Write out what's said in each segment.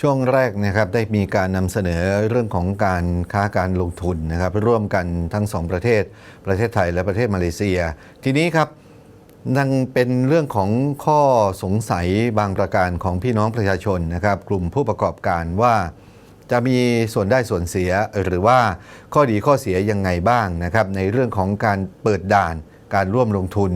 ช่วงแรกนะครับได้มีการนำเสนอเรื่องของการค้าการลงทุนนะครับ ร่วมกันทั้งสองประเทศ ประเทศไทยและประเทศมาเลเซีย ทีนี้ครับยังเป็นเรื่องของข้อสงสัยบางประการของพี่น้องประชาชนนะครับ กลุ่มผู้ประกอบการว่าจะมีส่วนได้ส่วนเสียหรือว่าข้อดีข้อเสียยังไงบ้างนะครับ ในเรื่องของการเปิดด่าน การร่วมลงทุน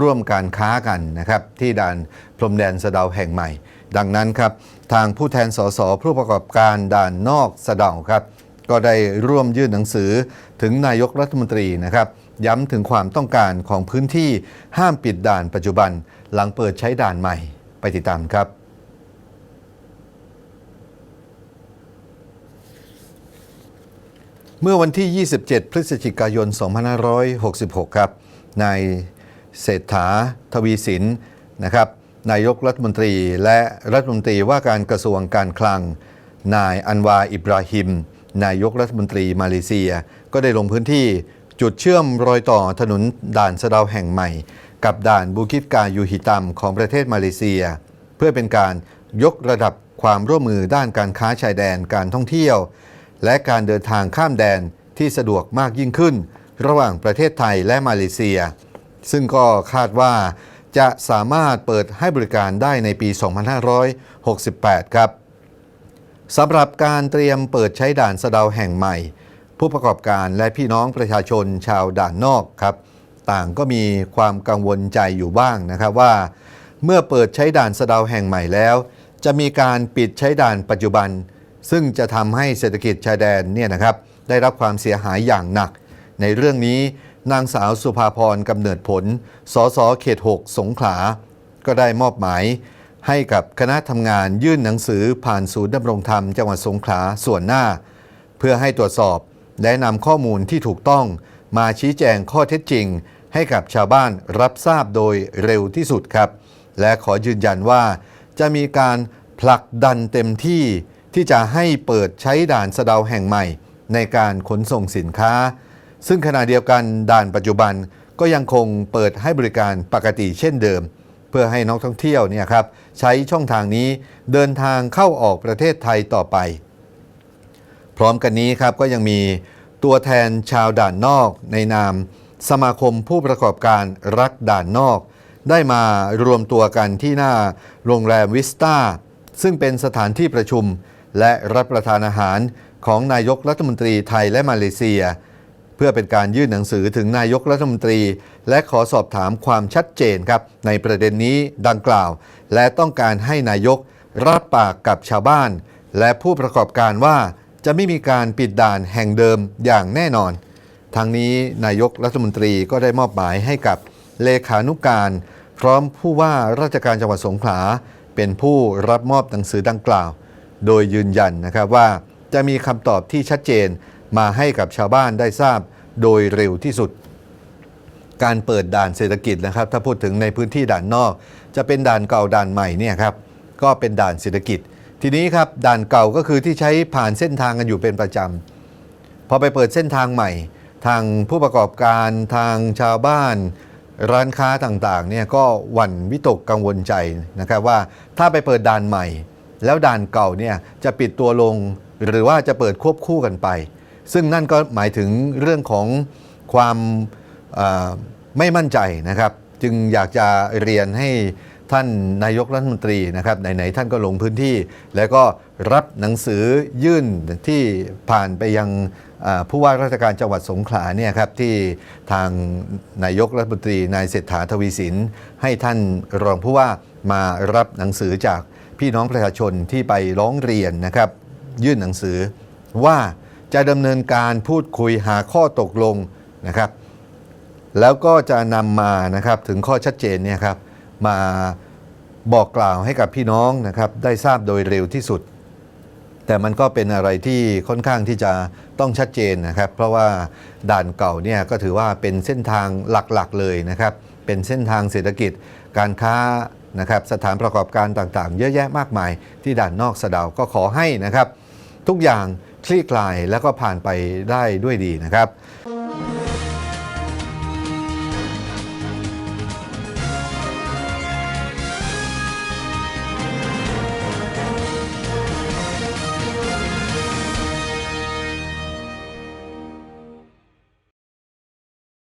ร่วมการค้ากันนะครับ ที่ด่านพรมแดนสะเดาแห่งใหม่ ดังนั้นครับทางผู้แทนสสผู้ประกอบการด่านนอกสะเดาครับ ก็ได้ร่วมยื่นหนังสือถึงนายกรัฐมนตรีนะครับ ย้ำถึงความต้องการของพื้นที่ห้ามปิดด่านปัจจุบัน หลังเปิดใช้ด่านใหม่ไปติดตามครับเมื่อวันที่ 27 พฤศจิกายน 2566 ครับ นายเศรษฐาทวีสินนะครับ นายกรัฐมนตรีและรัฐมนตรีว่าการกระทรวงการคลัง นายอันวาอิบราฮิม นายกรัฐมนตรีมาเลเซีย ก็ได้ลงพื้นที่จุดเชื่อมรอยต่อถนนด่านสะเดาแห่งใหม่ กับด่านบูกิตกายูฮิตัมของประเทศมาเลเซีย เพื่อเป็นการยกระดับความร่วมมือด้านการค้าชายแดนการท่องเที่ยว และการเดินทางข้ามแดนที่สะดวกมากยิ่งขึ้น ระหว่างประเทศไทยและมาเลเซีย ซึ่งก็คาดว่า จะสามารถเปิดให้บริการได้ในปี 2568 ครับสำหรับการเตรียมเปิดใช้ด่านสะเดาแห่งใหม่ ผู้ประกอบการและพี่น้องประชาชนชาวด่านนอกครับ ต่างก็มีความกังวลใจอยู่บ้างนะครับว่า เมื่อเปิดใช้ด่านสะเดาแห่งใหม่แล้ว จะมีการปิดใช้ด่านปัจจุบัน ซึ่งจะทำให้เศรษฐกิจชายแดนเนี่ยนะครับได้รับความเสียหายอย่างหนัก ในเรื่องนี้ นางสาวสุภาพรกำเนิดผล สสเขต 6 สงขลา ก็ได้มอบหมาย ให้กับคณะทำงานยื่นหนังสือผ่านศูนย์ดำรงธรรมจังหวัดสงขลาส่วนหน้า เพื่อให้ตรวจสอบและนำข้อมูลที่ถูกต้อง มาชี้แจงข้อเท็จจริง ให้กับชาวบ้านรับทราบโดยเร็วที่สุดครับ และขอยืนยันว่า จะมีการผลักดันเต็มที่ที่จะให้เปิดใช้ด่านสะเดาแห่งใหม่ ในการขนส่งสินค้า ซึ่งขณะเดียวกันด่านปัจจุบันก็ยังคงเปิดให้บริการปกติเช่นเดิม เพื่อให้นักท่องเที่ยวเนี่ยครับใช้ช่องทางนี้เดินทางเข้าออกประเทศไทยต่อไป พร้อมกันนี้ครับก็ยังมีตัวแทนชาวด่านนอกในนาม สมาคมผู้ประกอบการรักด่านนอก ได้มารวมตัวกันที่หน้าโรงแรมวิสตาซึ่งเป็นสถานที่ประชุม และรับประทานอาหารของนายกรัฐมนตรีไทยและมาเลเซีย เพื่อเป็นการยื่นหนังสือถึงนายกรัฐมนตรี และขอสอบถามความชัดเจนครับ ในประเด็นนี้ดังกล่าว และต้องการให้นายกรับปากกับชาวบ้าน และผู้ประกอบการว่าจะไม่มีการปิดด่านแห่งเดิมอย่างแน่นอนทางนี้นายกรัฐมนตรีก็ได้มอบหมายให้กับเลขานุการ พร้อมผู้ว่าราชการจังหวัดสงขลาเป็นผู้รับมอบหนังสือดังกล่าว โดยยืนยันนะครับว่าจะมีคำตอบที่ชัดเจน มาให้กับชาวบ้านได้ทราบโดยเร็วที่สุด การเปิดด่านเศรษฐกิจนะครับ ถ้าพูดถึงในพื้นที่ด่านนอก จะเป็นด่านเก่าด่านใหม่เนี่ยครับก็เป็นด่านเศรษฐกิจ ทีนี้ครับด่านเก่าก็คือที่ใช้ผ่านเส้นทางกันอยู่เป็นประจำพอไปเปิดเส้นทางใหม่ ทางผู้ประกอบการทางชาวบ้าน ร้านค้าต่างๆเนี่ยก็หวั่นวิตกกังวลใจนะครับว่าถ้าไปเปิดด่านใหม่ แล้วด่านเก่าเนี่ยจะปิดตัวลงหรือว่าจะเปิดควบคู่กันไป ซึ่งนั่นก็หมายถึงเรื่องของความไม่มั่นใจนะครับ จึงอยากจะเรียนให้ท่านนายกรัฐมนตรีนะครับไหนๆท่านก็ลงพื้นที่ แล้วก็รับหนังสือยื่นที่ผ่านไปยังผู้ว่าราชการจังหวัดสงขลาเนี่ยครับที่ทางนายกรัฐมนตรีนายเศรษฐาทวีสิน ให้ท่านรองผู้ว่ามารับหนังสือจากพี่น้องประชาชนที่ไปร้องเรียนนะครับ ยื่นหนังสือว่า จะดำเนินการพูดคุยหาข้อตกลงนะครับ แล้วก็จะนำมานะครับถึงข้อชัดเจนเนี่ยครับมาบอกกล่าวให้กับพี่น้องนะครับได้ทราบโดยเร็วที่สุด แต่มันก็เป็นอะไรที่ค่อนข้างที่จะต้องชัดเจนนะครับ เพราะว่าด่านเก่าเนี่ยก็ถือว่าเป็นเส้นทางหลักๆเลยนะครับ เป็นเส้นทางเศรษฐกิจ การค้านะครับสถานประกอบการต่างๆ เยอะแยะมากมายที่ด่านนอกสะดาก็ขอให้นะครับ ทุกอย่าง คลี่คลายแล้วก็ผ่านไปได้ด้วยดีนะครับ